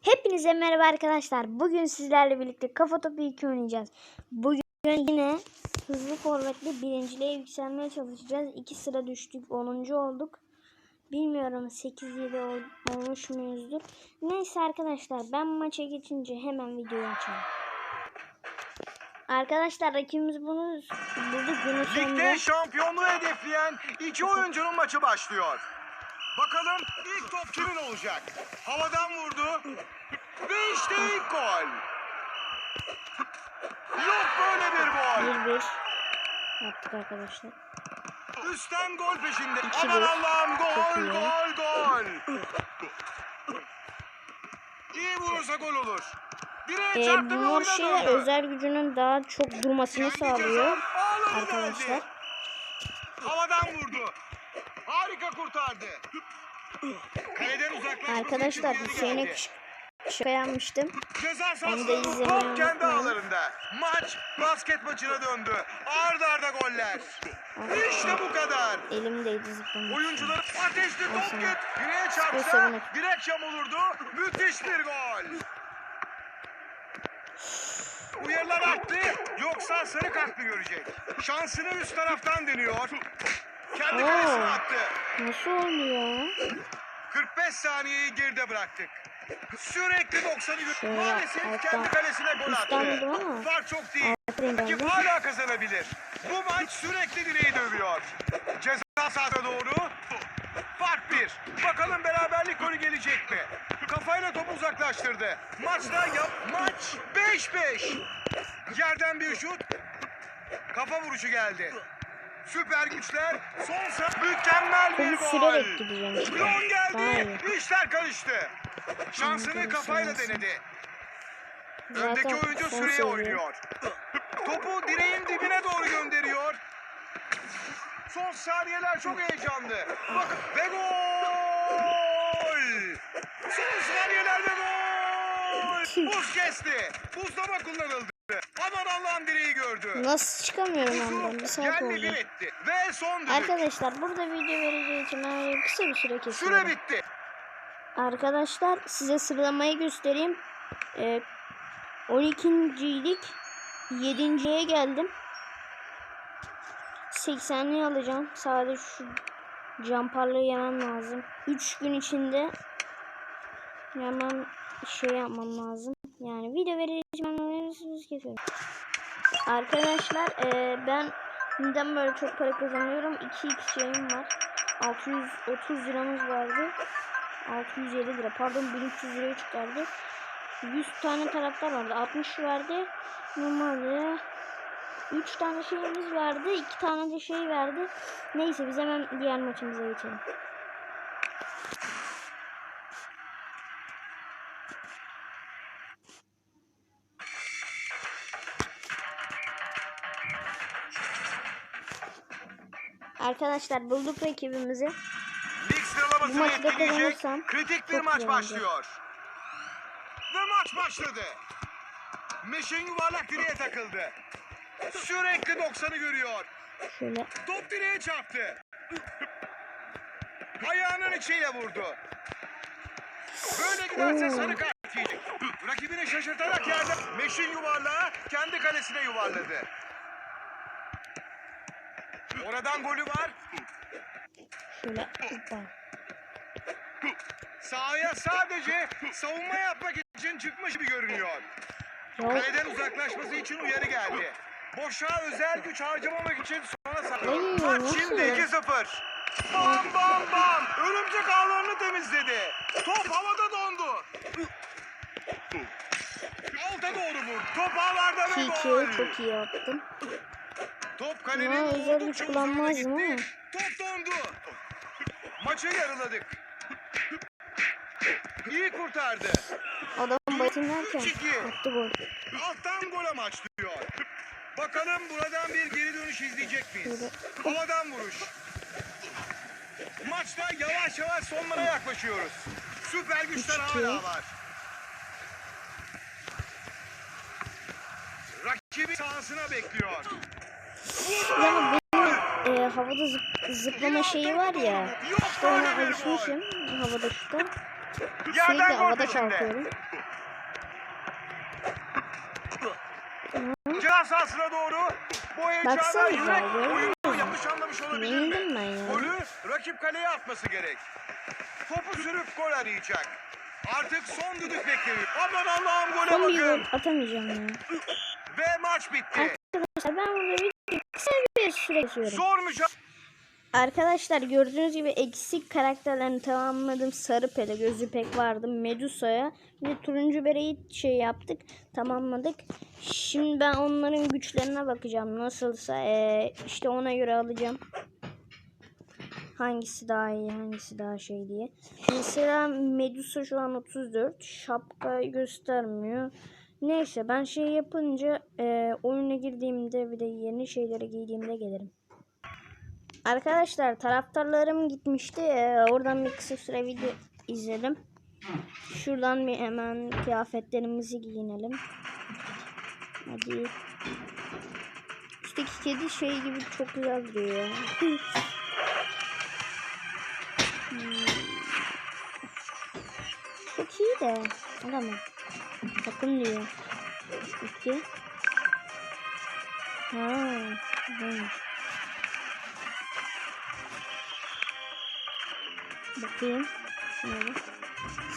Hepinize merhaba arkadaşlar. Bugün sizlerle birlikte Kafa Topu 2 oynayacağız. Bugün yine hızlı forvetle birinciliğe yükselmeye çalışacağız. 2 sıra düştük. 10. olduk. Bilmiyorum 8-7 ol- olmuş muyuzdur. Neyse arkadaşlar ben maça geçince hemen videoyu açalım. Arkadaşlar rakibimiz bunu bulduk günün sonunda. Ligde şampiyonluğu hedefleyen iki oyuncunun maçı başlıyor. Bakalım ilk top kimin olacak? Havadan vurdu. Ve işte ilk gol. Yok böyle bir gol. 1-1 yaptık arkadaşlar. Üstten gol peşinde. Aman. Allah'ım gol gol gol. İyi vurursa gol olur. Direğe Ee, şeyler döndü. özel gücünün daha çok durmasını sağlıyor. arkadaşlar. Havadan vurdu. Harika kurtardı. Kaleden uzaklaşması Arkadaşlar Hüseyin'e şaka yapmıştım. Ceza Onu da sahasında izlemeyi top kendi ağlarında. Maç basket maçına döndü. Arda arda goller. İşte bu kadar. Elimdeydi zıplamak. Oyuncular ateşli top git. Direğe çarpsa bunu- direk yamulurdu. Müthiş bir gol. Uyarılar arttı. Yoksa sarı kart mı görecek? Şansını üst taraftan deniyor. Kendi kalesine attı. Nasıl oluyor? 45 saniyeyi geride bıraktık. Sürekli 90'ı gö- Şöyle Maalesef alttan- kendi kalesine gol attı. ama Fark çok değil. Aferin Rakip bence. hala kazanabilir. Bu maç sürekli direği dövüyor. Ceza sahasına doğru. Fark bir. Bakalım beraberlik golü gelecek mi? Kafayla topu uzaklaştırdı. Maçta yap. Maç 5-5. Yerden bir şut. Kafa vuruşu geldi. Süper güçler. Son sa- mükemmel bir gol. Daha geldi. İşler karıştı. Şansını kafayla denedi. Öndeki oyuncu süreye oynuyor. Topu direğin dibine doğru gönderiyor. Son saniyeler çok heyecanlı. Bakın ve gol! Son saniyeler ve gol! Buz kesti. Buzlama kullanıldı. Aman Allah'ım direği gördü. Nasıl çıkamıyorum ondan? Bir saat oldu. etti. Ve son düdük. Arkadaşlar burada video vereceği için ben öyle kısa bir süre Süre kesiyorum. bitti. Arkadaşlar size sıralamayı göstereyim. Ee, 12.lik 7.ye geldim. 80'liği alacağım. Sadece şu jumperlığı yemem lazım. 3 gün içinde hemen şey yapmam lazım. Yani video vereceğim verirsiniz kesiyorum. Arkadaşlar eee, ben neden böyle çok para kazanıyorum? 2x şeyim var. 630 liramız vardı. 607 lira pardon 1300 liraya çıkardı. 100 tane taraftar vardı. 60 verdi. Normalde 3 tane şeyimiz vardı. 2 tane de şey verdi. Neyse biz hemen diğer maçımıza geçelim. Arkadaşlar bulduk rakibimizi. Lig Bu sıralamasını maçı da etkileyecek kazanırsam kritik bir çok maç olacak. başlıyor. Ve maç başladı. Meşin yuvarlak direğe takıldı. Sürekli 90'ı görüyor. Şöyle Top direğe çarptı. Ayağının içiyle vurdu. Böyle giderse sarı kart yiyecek. Rakibini şaşırtarak yerde Meşin yuvarlağı kendi kalesine yuvarladı. Oradan golü var. şöyle hoppa. Sahaya sadece savunma yapmak için çıkmış gibi görünüyor. Ya Kaleden uzaklaşması için uyarı geldi. Boşa özel güç harcamamak için sona. Ay, Maç şimdi 2-0. Bam bam bam. Örümcek ağlarını temizledi. Top havada dondu. Alta doğru vurdu. Top ağlarda ve 2-2 gol. çok iyi yaptım. Top kalenin güç oldukça uzağına gitti. ama. Top dondu. Maçı yarıladık. İyi kurtardı. Adam bayatım derken attı gol. Alttan gol amaçlıyor. Bakalım buradan bir geri dönüş izleyecek miyiz? Havadan vuruş. Maçta yavaş yavaş sonlara yaklaşıyoruz. Süper güçler hala var. Rakibi sahasına bekliyor. Ya benim e, havada zıp- zıplama şeyi var ya. İşte ona alışmışım havada şuta. Sürekli havada kalkıyorum. Ceza sahasına doğru. Bu görüyor oyunu yanlış anlamış olabilir mi? Ben ya. Golü rakip kaleye atması gerek. Topu sürüp gol arayacak. Artık son düdük bekleniyor. Aman Allah'ım gole bakın. atamayacağım ya. Ve maç bitti. Arkadaşlar ben burada bir süre. Arkadaşlar gördüğünüz gibi eksik karakterlerini tamamladım. Sarı pele gözü pek vardı. Medusa'ya bir de turuncu bereyi şey yaptık. Tamamladık. Şimdi ben onların güçlerine bakacağım. Nasılsa eee, işte ona göre alacağım. Hangisi daha iyi hangisi daha şey diye. Mesela Medusa şu an 34. Şapka göstermiyor. Neyse ben şey yapınca eee oyuna girdiğimde bir de yeni şeyleri giydiğimde gelirim. Arkadaşlar taraftarlarım gitmişti. Ee, oradan bir kısa süre video izledim. Şuradan bir hemen kıyafetlerimizi giyinelim. Hadi. Üstteki kedi şey gibi çok güzel duruyor. Hmm. Çok iyi de. Adamım. Takım diyor. İki. Ha. Neymiş. Bakayım. Bir.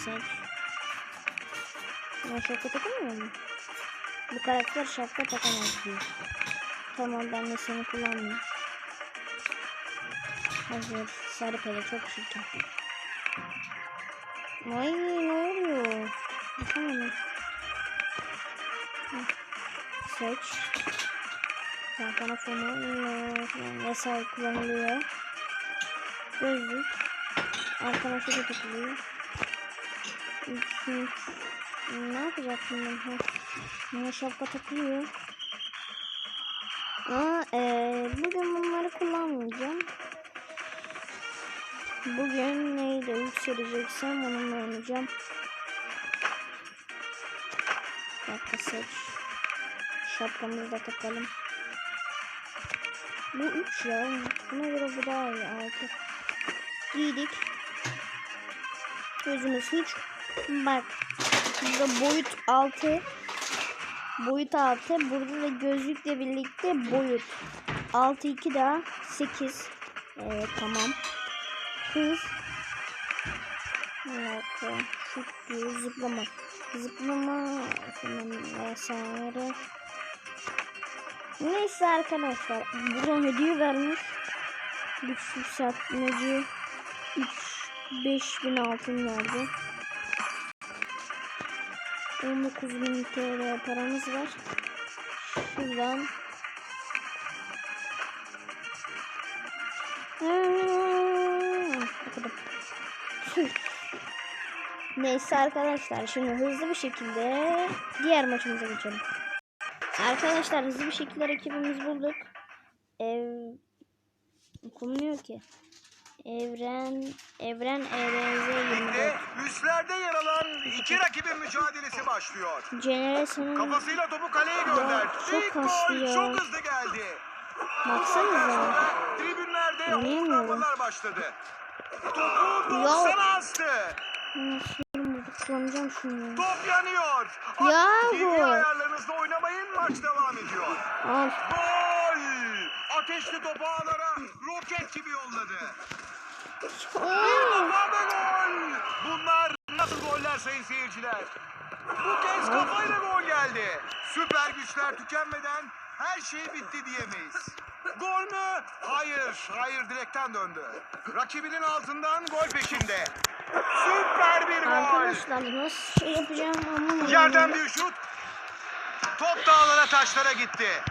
Seç. Ben şapka takamıyor mu? Bu karakter şapka takamaz diyor. Tamam ben de seni kullanmayayım. Hazır. Sarı pele çok çirkin. Ay ne oluyor? Bakamadım. Seç. Zaten fonu vesaire kullanılıyor. Gözlük. Arkadaşa da takılıyor. Ne yapacaktım ben? Ha. Buna şapka takılıyor. Aa, ee, bugün bunları kullanmayacağım. Bugün neyle yükseleceksem onunla oynayacağım. Dakika. Şapkamızı da takalım. Bu 3 ya. Buna göre bu daha iyi. 6 giydik. Gözümüz hiç bak burada boyut 6 boyut 6 burada da gözlükle birlikte boyut 6 2 daha 8 evet tamam hız evet diyor zıplama zıplama vesaire neyse arkadaşlar buradan hediye vermiş güçlü sertmeci 3 5000 altın verdi. 19.000 TL paramız var. Şuradan. Tüh. Neyse arkadaşlar şimdi hızlı bir şekilde diğer maçımıza geçelim. Arkadaşlar hızlı bir şekilde rakibimiz bulduk. Ev okunmuyor ki. Evren Evren ERZ 24. Ve üstlerde yer alan iki rakibin mücadelesi başlıyor. Generation'ın Kafasıyla topu kaleye gönderdi. çok İlk gol çok hızlı geldi. baksanıza. Tribünlerde hortlamalar başladı. Topu 90'a astı. Kullanacağım şunu ya. Top yanıyor. Yahu. TV ayarlarınızda oynamayın maç devam ediyor. Al. Gol! Ateşli topu ağlara roket gibi yolladı. Oo. Kafa ve gol! Bunlar nasıl goller sayın seyirciler? Bu kez kafayla gol geldi. Süper güçler tükenmeden her şey bitti diyemeyiz. Gol mü? Hayır, hayır direkten döndü. Rakibinin altından gol peşinde. Süper bir gol. Arkadaşlar nasıl şey yapacağım anlamadım. Yerden bir şut. Top dağlara taşlara gitti.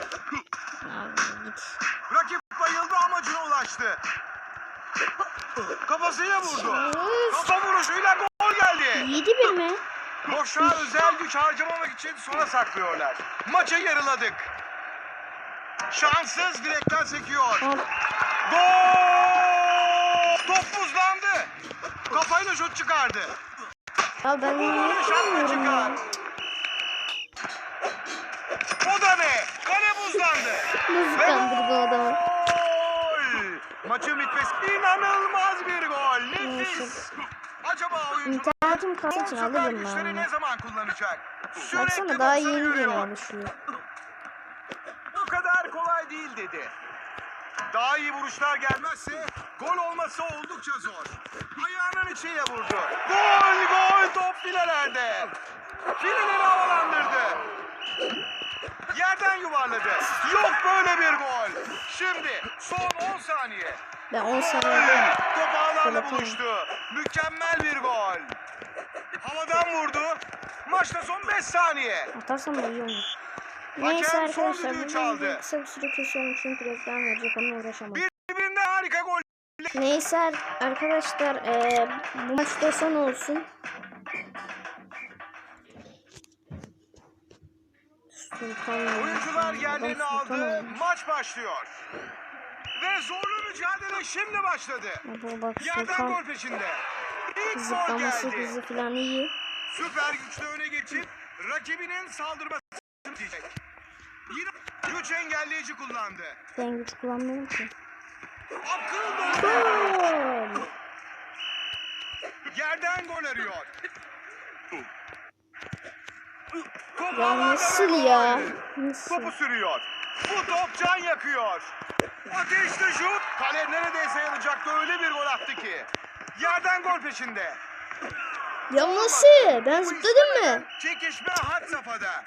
Abi git. Rakip bayıldı amacına ulaştı. Kafasıyla vurdu. Kafa vuruşuyla gol geldi. 7 bir mi? Boşluğa özel güç harcamamak için sona saklıyorlar. Maçı yarıladık. Şanssız direkten sekiyor. Gol! Top buzlandı. Kafayla şut çıkardı. Ya ben şanlı yapamıyorum ya. O da ne? Kale buzlandı. Ve kandırdı adamı? gol! Maçın bitmesi inanılmaz bir gol. Nefis. Acaba oyuncular İnternet hayatım kalsın alırım ben. ne zaman kullanacak? Baksana daha 90'ı yeni yeni alışıyor. Bu kadar kolay değil dedi. Daha iyi vuruşlar gelmezse olması oldukça zor. Ayağının içiyle vurdu. Gol gol top filelerde. Fileleri havalandırdı. Yerden yuvarladı. Yok böyle bir gol. Şimdi son 10 saniye. Ben 10 saniye Top ağlarla buluştu. Mükemmel bir gol. Havadan vurdu. Maçta son 5 saniye. atarsam da iyi olur. Hakem Neyse son arkadaşlar bu kısa bir süre kesiyorum çünkü reklam verecek onunla uğraşamam. Gol. Neyse ar- arkadaşlar eee, bu maçta son olsun. Sultan Oyuncular yerlerini aldı. Maç başlıyor. Ve zorlu mücadele şimdi başladı. Bu bak Yerden gol peşinde. İlk gol geldi. hızı falan iyi. Süper güçle öne geçip rakibinin saldırmasını diyecek. Yine güç engelleyici kullandı. Ben güç kullanmıyorum ki. Gol! Yerden gol arıyor. Top Ya havada nasıl ya? Nasıl? Topu sürüyor. Bu top can yakıyor. Ateşli şut. Kale neredeyse yanacaktı. Öyle bir gol attı ki. Yerden gol peşinde. Ya nasıl? Ben zıpladım mı? Çekişme had safhada.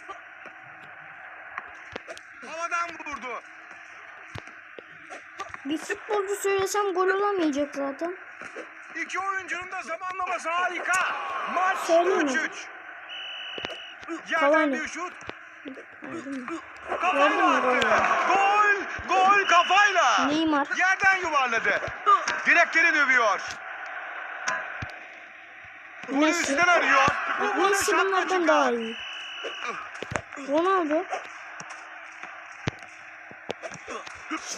Havadan vurdu. Bir futbolcu söylesem gol olamayacak zaten. İki oyuncunun da zamanlaması harika. Maç Söyleyeyim mi? 3-3. Yerden bir şut. Kafayla attı. Gol. Gol kafayla. Neymar. Yerden yuvarladı. Direkleri dövüyor. Messi. üstten arıyor. Messi bunlardan daha iyi. Ronaldo.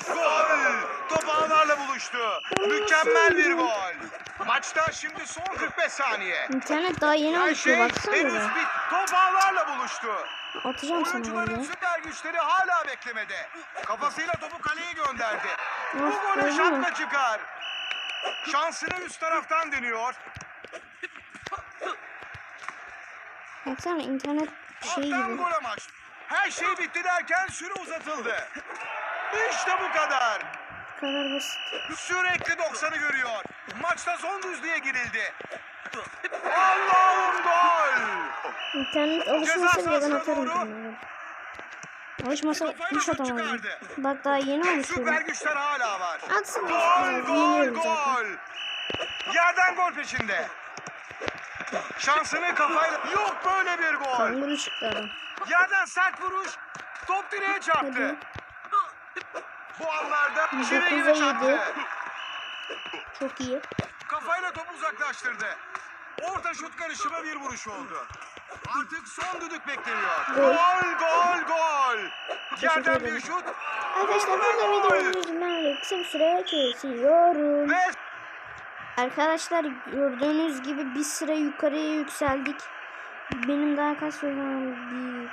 Gol. Top ağlarla buluştu. Mükemmel bir gol. Maçta şimdi son 45 saniye. İnternet daha yeni Her şey baksana henüz be. bit. Top ağlarla buluştu. Atacağım sana Oyuncuların süper güçleri hala beklemede. Kafasıyla topu kaleye gönderdi. Bu Of, mü? şapka çıkar. Şansını üst taraftan deniyor. Baksana internet şey Alttan gibi. gol amaç. Her şey bitti derken süre uzatıldı. İşte bu kadar. Bu kadar basit. Sürekli 90'ı görüyor. Maçta son düzlüğe girildi. Allah'ım gol. İnternet alışmasa bile ben atarım. Alışmasa hiç çıkardı. Bak daha yeni Süper alışıyorum. güçler hala var. Atsın Gol, gol, gol. Yerden gol peşinde. Şansını kafayla... Yok böyle bir gol. Kanguru çıktı adam. Yerden sert vuruş. Top direğe çarptı. Bu anlarda Dokuza çarptı. Çok iyi. Kafayla topu uzaklaştırdı. Orta şut karışımı bir vuruş oldu. Artık son düdük bekleniyor. Gol. Gol, gol, gol. Yerden bir şut. Arkadaşlar burada Gol. videomuzu ben kısa bir süre kesiyorum. Ve Arkadaşlar gördüğünüz gibi bir sıra yukarıya yükseldik. Benim daha kaç sözüm bir